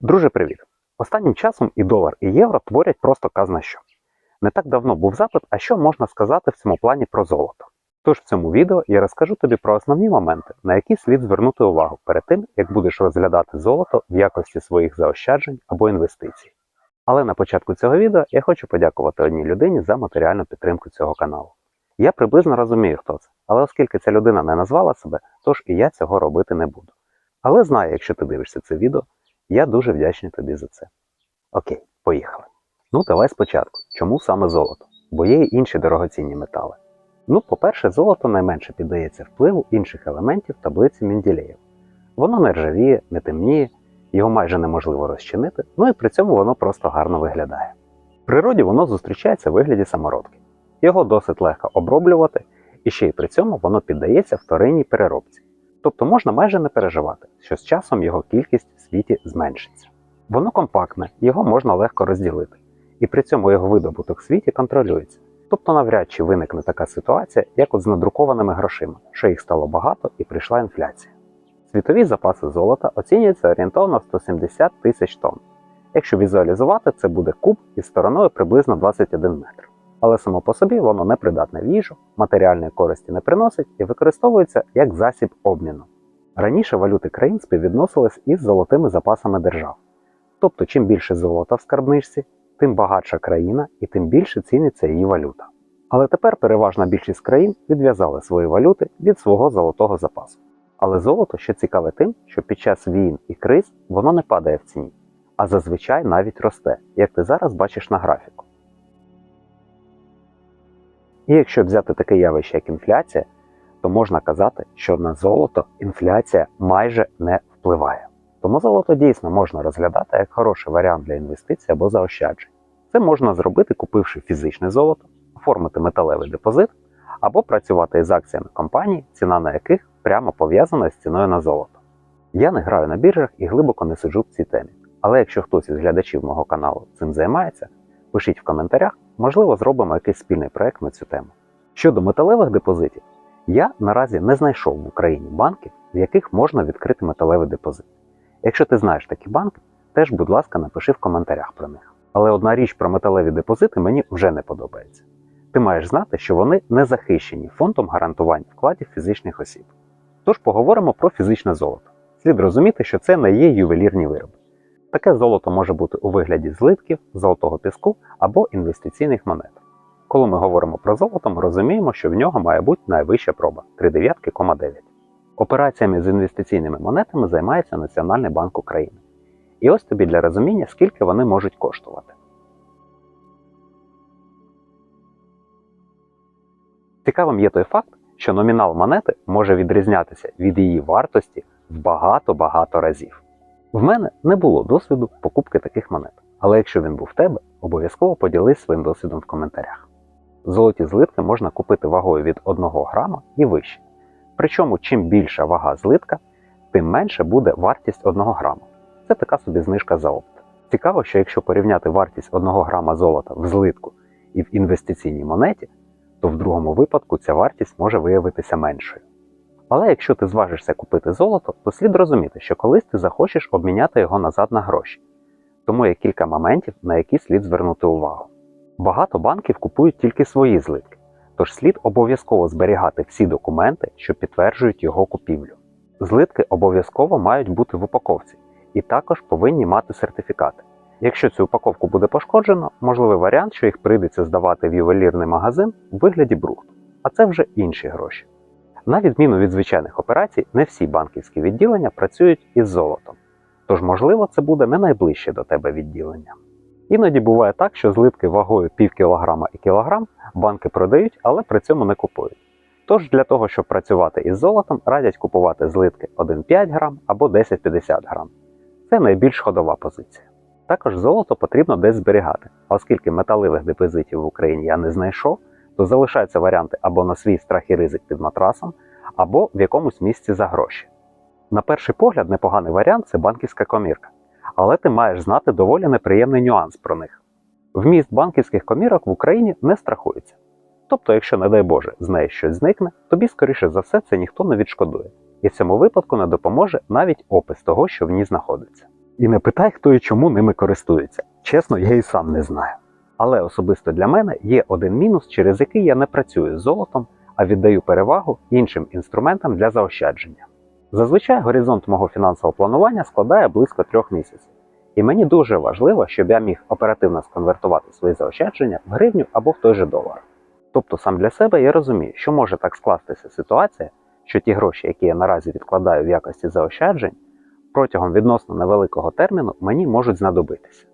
Друже, привіт! Останнім часом і долар, і євро творять просто казна що. Не так давно був запит, а що можна сказати в цьому плані про золото. Тож в цьому відео я розкажу тобі про основні моменти, на які слід звернути увагу перед тим, як будеш розглядати золото в якості своїх заощаджень або інвестицій. Але на початку цього відео я хочу подякувати одній людині за матеріальну підтримку цього каналу. Я приблизно розумію, хто це, але оскільки ця людина не назвала себе, тож і я цього робити не буду. Але знаю, якщо ти дивишся це відео, я дуже вдячний тобі за це. Окей, поїхали. Ну, давай спочатку. Чому саме золото? Бо є й інші дорогоцінні метали. Ну, по-перше, золото найменше піддається впливу інших елементів таблиці Менділеєв. Воно не ржавіє, не темніє, його майже неможливо розчинити, ну і при цьому воно просто гарно виглядає. В природі воно зустрічається в вигляді самородки. Його досить легко оброблювати, і ще й при цьому воно піддається вторинній переробці. Тобто можна майже не переживати, що з часом його кількість в світі зменшиться. Воно компактне, його можна легко розділити, і при цьому його видобуток в світі контролюється. Тобто навряд чи виникне така ситуація, як от з надрукованими грошима, що їх стало багато і прийшла інфляція. Світові запаси золота оцінюються орієнтовно в 170 тисяч тонн. Якщо візуалізувати, це буде куб із стороною приблизно 21 метр. Але само по собі воно не придатне в їжу, матеріальної користі не приносить і використовується як засіб обміну. Раніше валюти країн співвідносились із золотими запасами держав. Тобто, чим більше золота в скарбничці, тим багатша країна і тим більше ціниться її валюта. Але тепер переважна більшість країн відв'язали свої валюти від свого золотого запасу. Але золото ще цікаве тим, що під час війн і криз воно не падає в ціні, а зазвичай навіть росте, як ти зараз бачиш на графіку. І якщо взяти таке явище, як інфляція, то можна казати, що на золото інфляція майже не впливає. Тому золото дійсно можна розглядати як хороший варіант для інвестицій або заощаджень. Це можна зробити, купивши фізичне золото, оформити металевий депозит або працювати із акціями компаній, ціна на яких прямо пов'язана з ціною на золото. Я не граю на біржах і глибоко не сиджу в цій темі. Але якщо хтось із глядачів мого каналу цим займається, пишіть в коментарях, можливо, зробимо якийсь спільний проект на цю тему. Щодо металевих депозитів, я наразі не знайшов в Україні банків, в яких можна відкрити металевий депозит. Якщо ти знаєш такі банки, теж, будь ласка, напиши в коментарях про них. Але одна річ про металеві депозити мені вже не подобається. Ти маєш знати, що вони не захищені фондом гарантування вкладів фізичних осіб. Тож поговоримо про фізичне золото. Слід розуміти, що це не є ювелірні вироби. Таке золото може бути у вигляді злитків, золотого піску або інвестиційних монет. Коли ми говоримо про золото, ми розуміємо, що в нього має бути найвища проба 39,9. Операціями з інвестиційними монетами займається Національний банк України. І ось тобі для розуміння, скільки вони можуть коштувати. Цікавим є той факт, що номінал монети може відрізнятися від її вартості в багато-багато разів. В мене не було досвіду покупки таких монет, але якщо він був в тебе, обов'язково поділись своїм досвідом в коментарях. Золоті злитки можна купити вагою від 1 грама і вище. Причому, чим більша вага злитка, тим менше буде вартість 1 грама. Це така собі знижка за опт. Цікаво, що якщо порівняти вартість 1 грама золота в злитку і в інвестиційній монеті, то в другому випадку ця вартість може виявитися меншою. Але якщо ти зважишся купити золото, то слід розуміти, що колись ти захочеш обміняти його назад на гроші. Тому є кілька моментів, на які слід звернути увагу. Багато банків купують тільки свої злитки, тож слід обов'язково зберігати всі документи, що підтверджують його купівлю. Злитки обов'язково мають бути в упаковці і також повинні мати сертифікати. Якщо цю упаковку буде пошкоджено, можливий варіант, що їх прийдеться здавати в ювелірний магазин у вигляді брухту, а це вже інші гроші. На відміну від звичайних операцій, не всі банківські відділення працюють із золотом, тож, можливо, це буде не найближче до тебе відділення. Іноді буває так, що злитки вагою пів кілограма і кілограм банки продають, але при цьому не купують. Тож для того, щоб працювати із золотом, радять купувати злитки 1,5 грам або 10,50 грам. Це найбільш ходова позиція. Також золото потрібно десь зберігати, оскільки металевих депозитів в Україні я не знайшов, то залишаються варіанти або на свій страх і ризик під матрасом, або в якомусь місці за гроші. На перший погляд, непоганий варіант це банківська комірка, але ти маєш знати доволі неприємний нюанс про них. Вміст банківських комірок в Україні не страхується. Тобто, якщо, не дай Боже, з неї щось зникне, тобі, скоріше за все, це ніхто не відшкодує, і в цьому випадку не допоможе навіть опис того, що в ній знаходиться. І не питай, хто і чому ними користується. Чесно, я і сам не знаю. Але особисто для мене є один мінус, через який я не працюю з золотом, а віддаю перевагу іншим інструментам для заощадження. Зазвичай горизонт мого фінансового планування складає близько трьох місяців. І мені дуже важливо, щоб я міг оперативно сконвертувати свої заощадження в гривню або в той же долар. Тобто сам для себе я розумію, що може так скластися ситуація, що ті гроші, які я наразі відкладаю в якості заощаджень, протягом відносно невеликого терміну мені можуть знадобитися.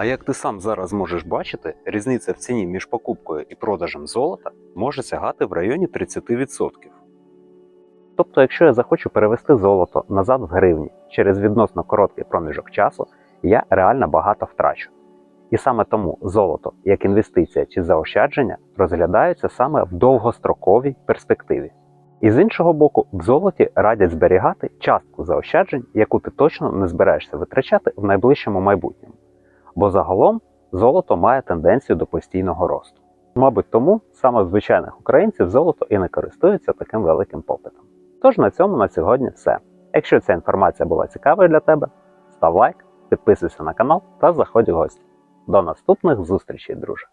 А як ти сам зараз можеш бачити, різниця в ціні між покупкою і продажем золота може сягати в районі 30%. Тобто, якщо я захочу перевести золото назад в гривні через відносно короткий проміжок часу, я реально багато втрачу. І саме тому золото як інвестиція чи заощадження розглядаються саме в довгостроковій перспективі. І з іншого боку, в золоті радять зберігати частку заощаджень, яку ти точно не збираєшся витрачати в найближчому майбутньому. Бо загалом золото має тенденцію до постійного росту. Мабуть, тому саме звичайних українців золото і не користується таким великим попитом. Тож на цьому на сьогодні все. Якщо ця інформація була цікавою для тебе, став лайк, підписуйся на канал та заходь в гості. До наступних зустрічей, друже!